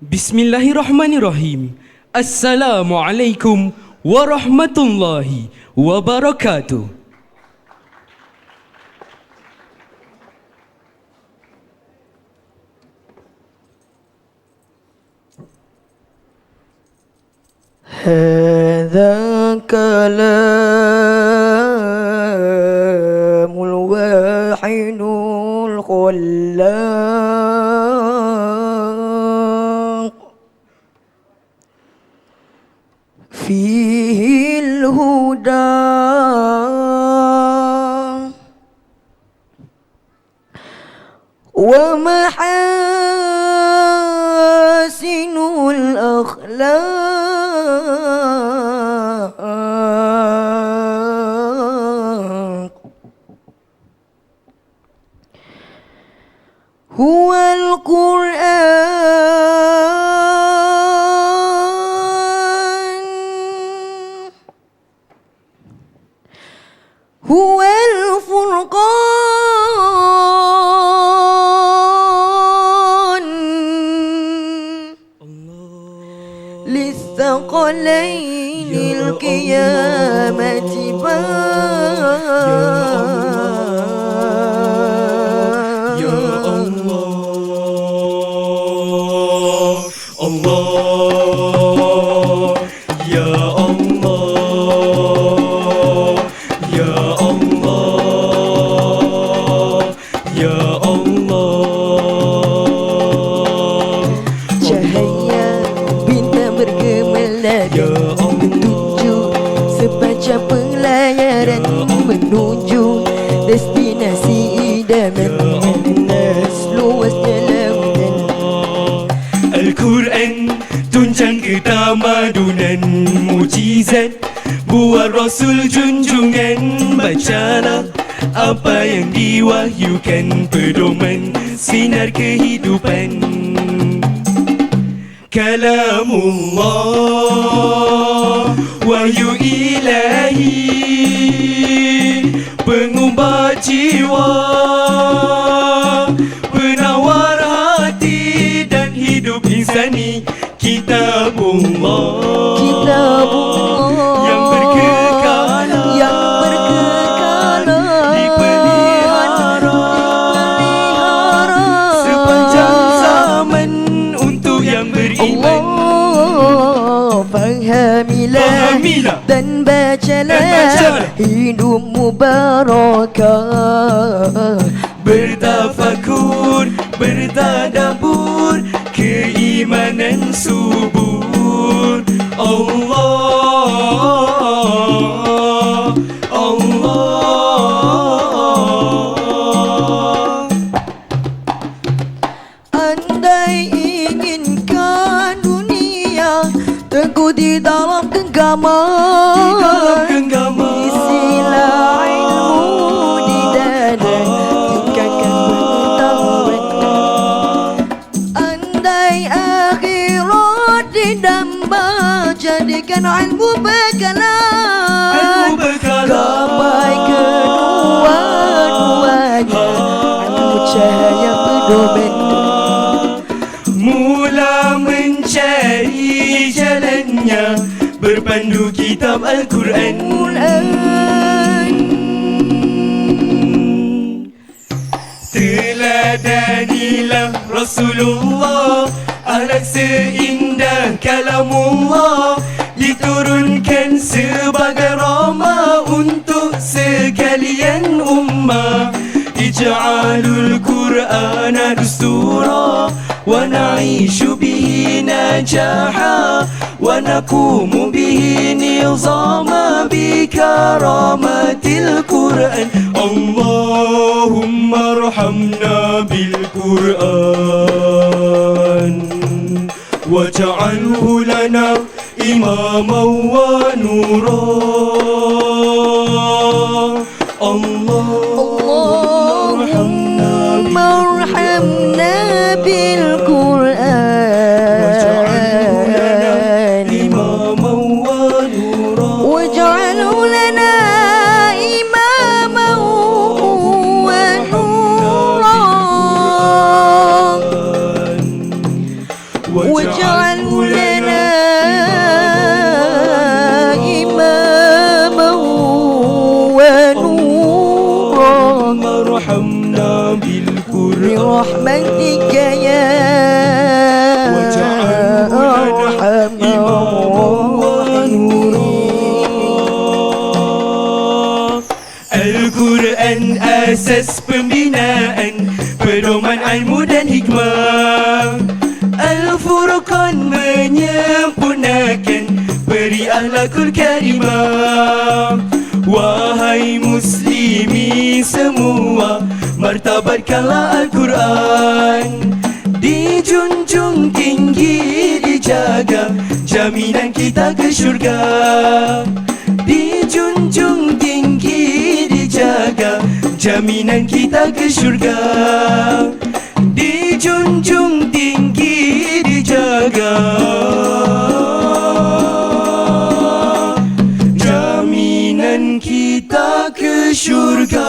بسم الله الرحمن الرحيم السلام عليكم ورحمة الله وبركاته هذا كلام الواحد الخلاق. ومحاسن الأخلاق. هو القرآن 基本。Mujizat Buat Rasul junjungan. Bacalah apa yang diwahyukan? Pedoman sinar kehidupan. Kalamullah Wahyu ilahi Pengubah jiwa Fahamilah Fahamilah. Dan bacalah Dan bacalah. Hidupmu barakah Bertafakur, bertadabur Keimanan subur Allah didamba Jadikan ilmu bekalan Ilmu bekalan. Gapai kedua-duanya Ilmu cahaya pedoman Mula mencari jalannya Berpandu kitab Al-Quran. Teladanilah Rasulullah Ahlak seindah kalamullah Diturunkan sebagai rahmah Untuk sekalian ummah. Ij'alul Qur'ana dustura Wa na'ishu bihi najaha Wa naqumu bihi nizama Bikaramatil Qur'an. Allahumma arhamna bil Qur'an واجعله لنا إماما ونورا. اللهم اللهم ارحمنا واجعله واجعل لنا إماما ونورا. وارحمنا بالكرة برحمتك يا أرحم Al-Quran asas pembinaan Pedoman ilmu Al-Furqan menyempurnakan. Peri akhlakul karimah. Wahai muslimi semua Martabatkanlah Al-Quran. Dijunjung tinggi dijaga Jaminan kita ke syurga. Dijunjung tinggi dijaga Jaminan kita ke syurga. Dijunjung tinggi dijaga Jaminan kita ke syurga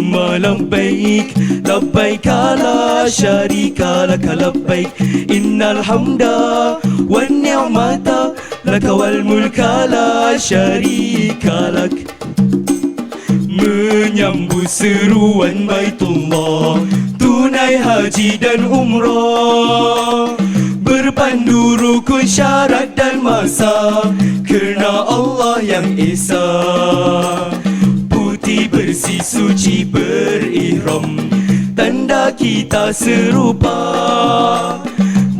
اللهم لبيك لبيك لا شريك لك لبيك إن الحمد والنعمة لك والملك لا شريك لك Menyambut seruan Baitullah Tunai haji dan umrah Berpandu rukun syarat dan masa Kerana Allah yang Esa Putih bersih suci berihram Tanda kita serupa.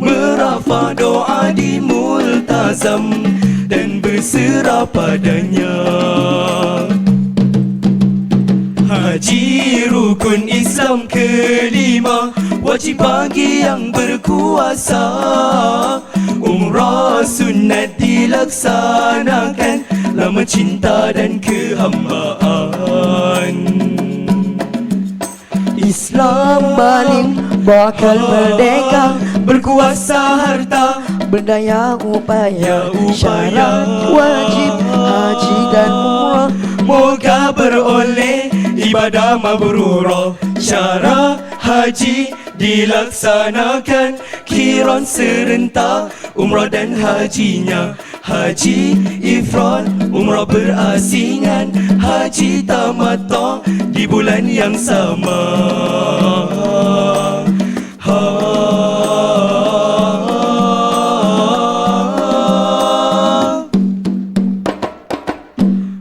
Merafah doa di multazam Dan berserah padanya. Haji rukun Islam kelima Wajib bagi yang berkuasa. Umrah sunat dilaksanakan Lama cinta dan kehambaan Islam. Balik bakal merdeka Berkuasa harta Berdaya upaya Ya upaya. Syarat wajib haji dan umrah. Moga beroleh ibadah mabrurah. Syarah haji dilaksanakan Kiron serentak umrah dan hajinya. Haji ifrat umrah berasingan. Haji tamatah di bulan yang sama. Ha.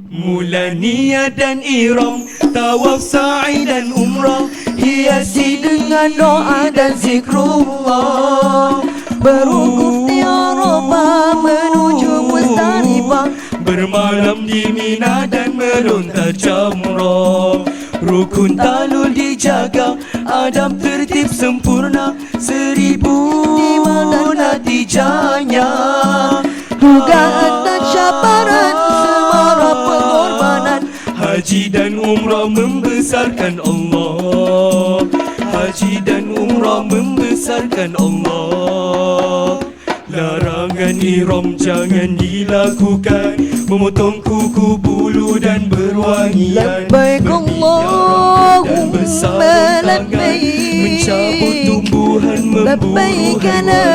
Mula niat dan iram Tawaf sa'i dan umrah. Hiasi dengan doa dan zikrullah. Berwukuf di Arafah menuju Musdalifah Bermalam di Mina dan melontar jamrah Rukun talul dijaga Adab tertib sempurna. Seribu natijahnya Dugaan dan syafaran Semara pengorbanan. Haji dan umrah membesarkan Allah. Haji dan umrah membesarkan Allah. Larangan ihram jangan dilakukan Memotong kuku bulu dan berwangian Labbaik Allahumma labbaik. Mencabut tumbuhan memburu Labbaik la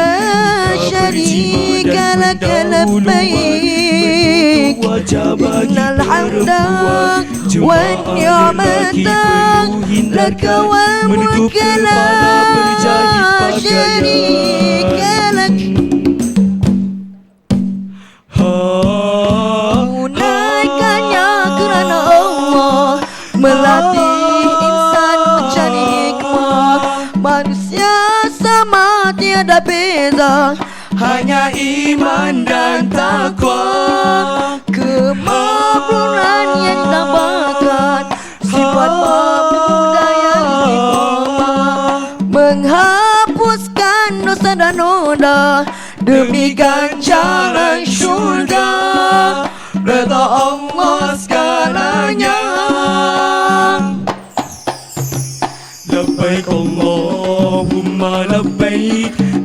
syarika lak labbaik Innal hamda wan ni'mata laka wal mulka la syarika lak tiada beza. Hanya iman dan takwa. Kemakmuran yang ditambahkan Sifat pemuda yang istiqomah Menghapuskan dosa dan noda Demi ganjaran syurga. Reda Allah segalanya. Labbaik Allahumma labbaik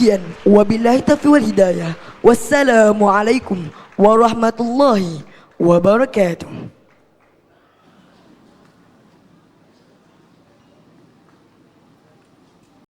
demikian wabillahi taufiq wal hidayah wassalamu alaikum warahmatullahi wabarakatuh